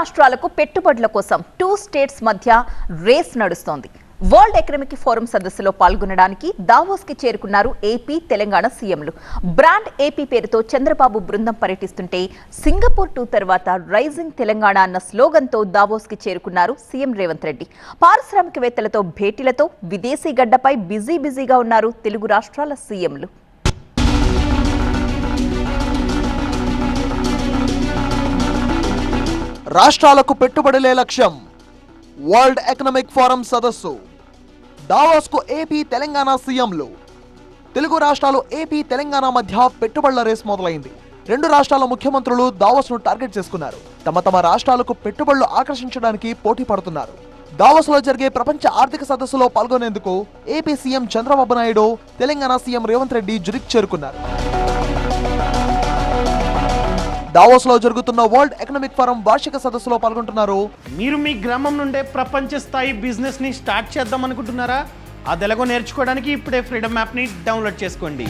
రాష్ట్రాలకు పెట్టుబడుల కోసం టూ స్టేట్స్ మధ్య రేస్ నడుస్తోంది. వరల్డ్ ఎకనామిక్ ఫోరం సదస్సులో పాల్గొనడానికి దావోస్కి చేరుకున్నారు ఏపీ తెలంగాణ సీఎంలు. బ్రాండ్ ఏపీ పేరుతో చంద్రబాబు బృందం పర్యటిస్తుంటే సింగపూర్ టూ తర్వాత రైజింగ్ తెలంగాణ అన్న స్లోగన్తో దావోస్కి చేరుకున్నారు సీఎం రేవంత్ రెడ్డి. పారిశ్రామికవేత్తలతో భేటీలతో విదేశీ గడ్డపై బిజీ బిజీగా ఉన్నారు తెలుగు రాష్ట్రాల సీఎంలు. రాష్ట్రాలకు పెట్టుబడులే లక్ష్యం. వరల్డ్ ఎకనామిక్ ఫోరం సదస్సు. దావోస్కు ఏపీ తెలంగాణ సీఎంలు. తెలుగు రాష్ట్రాలు ఏపీ తెలంగాణ మధ్య పెట్టుబడుల రేస్ మొదలైంది. రెండు రాష్ట్రాల ముఖ్యమంత్రులు దావోస్ను టార్గెట్ చేసుకున్నారు. తమ తమ రాష్ట్రాలకు పెట్టుబడులు ఆకర్షించడానికి పోటీ పడుతున్నారు. దావోస్లో జరిగే ప్రపంచ ఆర్థిక సదస్సులో పాల్గొనేందుకు AP CM Chandrababu Naidu Telangana CM Revanth Reddy Zurich చేరుకున్నారు. దావోస్లో జరుగుతున్న వరల్డ్ ఎకనామిక్ ఫోరం వార్షిక సదస్సులో పాల్గొంటున్నారు. మీరు మీ గ్రామం నుండే ప్రపంచ స్థాయి బిజినెస్ని స్టార్ట్ చేద్దాం అనుకుంటున్నారా? అది ఎలాగో నేర్చుకోవడానికి ఇప్పుడే ఫ్రీడమ్ యాప్ని డౌన్లోడ్ చేసుకోండి.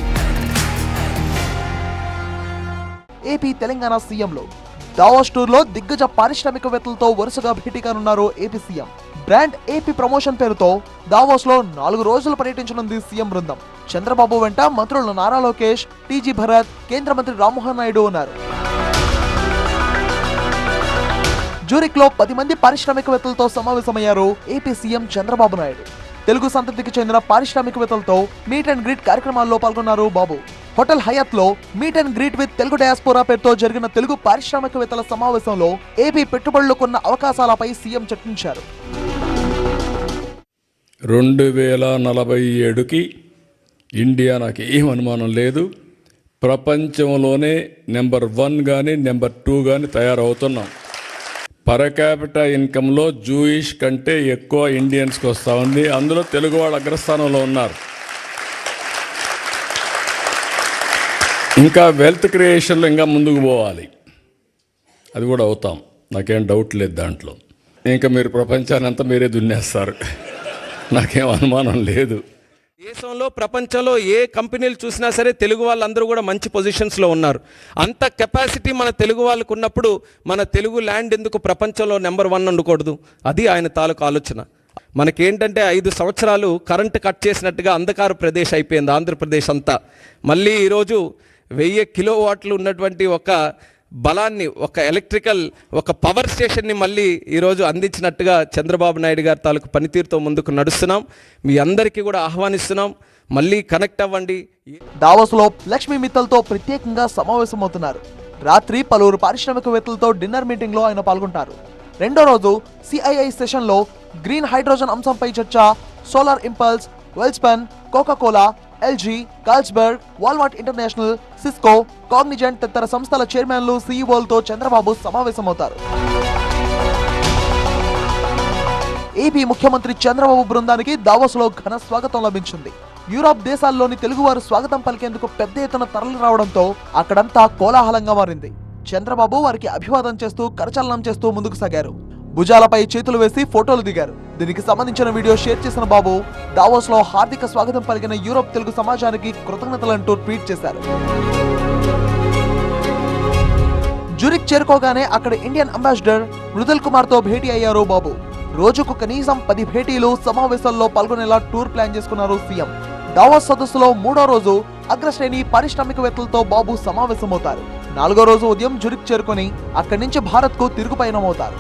ఏపీ తెలంగాణ సీఎంలు దావోస్ టూర్లో దిగ్గజ పారిశ్రామికవేత్తలతో వరుసగా భేటీ కానున్నారు AP CM. Brand AP promotion పేరుతో దావోస్లో నాలుగు రోజులు పర్యటించనుంది సీఎం బృందం. చంద్రబాబు వెంట మంత్రులు నారా లోకేష్ టీజీ భరత్ కేంద్ర మంత్రి రామ్మోహన్ నాయుడు ఉన్నారు. జూరిక్లో పది మంది పారిశ్రామికవేత్తలతో సమావేశమయ్యారు ఏపీ సీఎం చంద్రబాబు నాయుడు. తెలుగు సంతతికి చెందిన పారిశ్రామికవేత్తలతో మీట్ అండ్ గ్రీట్ కార్యక్రమాల్లో పాల్గొన్నారు Babu. Hotel హయాత్లో meet and greet with Telugu diaspora పేరుతో జరిగిన తెలుగు పారిశ్రామికవేత్తల సమావేశంలో ఏపీ పెట్టుబడులకున్న అవకాశాలపై సీఎం చర్చించారు. రెండు వేల నలభై ఏడుకి ఇండియా నాకు ఏం అనుమానం లేదు. ప్రపంచంలోనే నెంబర్ వన్ కానీ నెంబర్ టూ కానీ తయారవుతున్నాం. పర్ క్యాపిటల్ ఇన్కంలో జూయిష్ కంటే ఎక్కువ ఇండియన్స్కి వస్తూ ఉంది. అందులో తెలుగు వాళ్ళు అగ్రస్థానంలో ఉన్నారు. ఇంకా వెల్త్ క్రియేషన్లో ఇంకా ముందుకు పోవాలి. అది కూడా అవుతాం. నాకేం డౌట్ లేదు దాంట్లో. ఇంకా మీరు ప్రపంచాన్ని అంతా మీరే దున్నేస్తారు. నాకేం అనుమానం లేదు. దేశంలో ప్రపంచంలో ఏ కంపెనీలు చూసినా సరే తెలుగు వాళ్ళందరూ కూడా మంచి పొజిషన్స్లో ఉన్నారు. అంత కెపాసిటీ మన తెలుగు వాళ్ళకు ఉన్నప్పుడు మన తెలుగు ల్యాండ్ ఎందుకు ప్రపంచంలో నెంబర్ వన్ ఉండకూడదు? అది ఆయన తాలూకు ఆలోచన. మనకేంటంటే ఐదు సంవత్సరాలు కరెంట్ కట్ చేసినట్టుగా అంధకార ప్రదేశ్ అయిపోయింది ఆంధ్రప్రదేశ్ అంతా. మళ్ళీ ఈరోజు వెయ్యి కిలో వాట్లు ఉన్నటువంటి ఒక బలాన్ని ఒక ఎలక్ట్రికల్ ఒక పవర్ స్టేషన్ని మళ్ళీ ఈరోజు అందించినట్టుగా చంద్రబాబు నాయుడు గారి తాలూకు పనితీరుతో ముందుకు నడుస్తున్నాం. మీ అందరికీ కూడా ఆహ్వానిస్తున్నాం. మళ్ళీ కనెక్ట్ అవ్వండి. దావోస్లో లక్ష్మి లక్ష్మీ మిత్తల్తో ప్రత్యేకంగా సమావేశమవుతున్నారు. రాత్రి పలువురు పారిశ్రామికవేత్తలతో డిన్నర్ మీటింగ్లో ఆయన పాల్గొంటారు. రెండో రోజు సిఐఐ సెషన్లో గ్రీన్ హైడ్రోజన్ అంశంపై చర్చ solar impulse Welspun Coca Cola LG Carlsberg Walmart international Cisco Cognizant తదితర సంస్థల చైర్మన్లు సీఈఓలతో చంద్రబాబు సమావేశమవుతారు. ఏపీ ముఖ్యమంత్రి చంద్రబాబు బృందానికి దావోస్లో ఘన స్వాగతం లభించింది. యూరోప్ దేశాల్లోని తెలుగువారు స్వాగతం పలికేందుకు పెద్ద ఎత్తున తరలి రావడంతో అక్కడంతా కోలాహలంగా మారింది. చంద్రబాబు వారికి అభివాదం చేస్తూ కరచలనం చేస్తూ ముందుకు సాగారు. భుజాలపై చేతులు వేసి ఫోటోలు దిగారు. దీనికి సంబంధించిన వీడియో షేర్ చేసిన బాబు దావోస్లో హార్దిక స్వాగతం పలికిన యూరోప్ తెలుగు సమాజానికి కృతజ్ఞతలంటూ ట్వీట్ చేశారు. జురిక్ చేరుకోగానే అక్కడ ఇండియన్ అంబాసిడర్ మృదుల్ కుమార్తో భేటీ అయ్యారు బాబు. రోజుకు కనీసం పది భేటీలు సమావేశాల్లో పాల్గొనేలా టూర్ ప్లాన్ చేసుకున్నారు సీఎం. దావోస్ సదస్సులో మూడో రోజు అగ్రశ్రేణి పారిశ్రామికవేత్తలతో బాబు సమావేశమవుతారు. నాలుగో రోజు ఉదయం జురిక్ చేరుకొని అక్కడి నుంచి భారత్కు తిరుగు పయనమవుతారు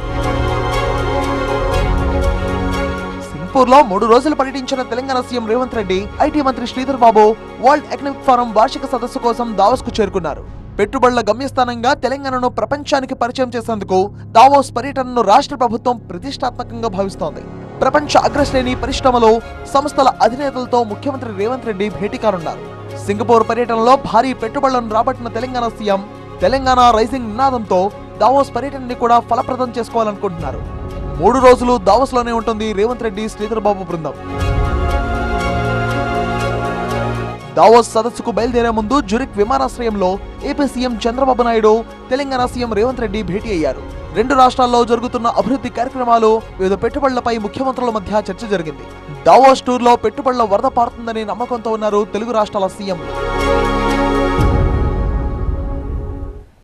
నాగ్పూర్లో మూడు రోజులు పర్యటించిన తెలంగాణ సీఎం రేవంత్ రెడ్డి ఐటీ మంత్రి Sridhar Babu world economic forum వార్షిక సదస్సు కోసం దావోస్కు చేరుకున్నారు. పెట్టుబడుల గమ్యస్థానంగా తెలంగాణను ప్రపంచానికి పరిచయం చేసేందుకు దావోస్ పర్యటనను రాష్ట్ర ప్రభుత్వం ప్రతిష్టాత్మకంగా భావిస్తోంది. ప్రపంచ అగ్రశ్రేణి పరిశ్రమలో సంస్థల అధినేతలతో ముఖ్యమంత్రి రేవంత్ రెడ్డి భేటీ కానున్నారు. సింగపూర్ పర్యటనలో భారీ పెట్టుబడులను రాబట్టిన తెలంగాణ సీఎం తెలంగాణ రైజింగ్ నినాదంతో దావోస్ పర్యటనని కూడా ఫలప్రదం చేసుకోవాలనుకుంటున్నారు. మూడు రోజులు దావస్లోనే ఉంటుంది రేవంత్ రెడ్డి శ్రీధర్బాబు బృందం. దావోస్ సదస్సుకు బయలుదేరే ముందు జురిక్ విమానాశ్రయంలో AP CM Chandrababu Naidu Telangana CM Revanth Reddy భేటీ అయ్యారు. రెండు రాష్ట్రాల్లో జరుగుతున్న అభివృద్ధి కార్యక్రమాలు వివిధ పెట్టుబడులపై ముఖ్యమంత్రుల మధ్య చర్చ జరిగింది. దావోస్ టూర్లో పెట్టుబడుల వరద పారుతుందని నమ్మకంతో ఉన్నారు తెలుగు రాష్ట్రాల సీఎంలు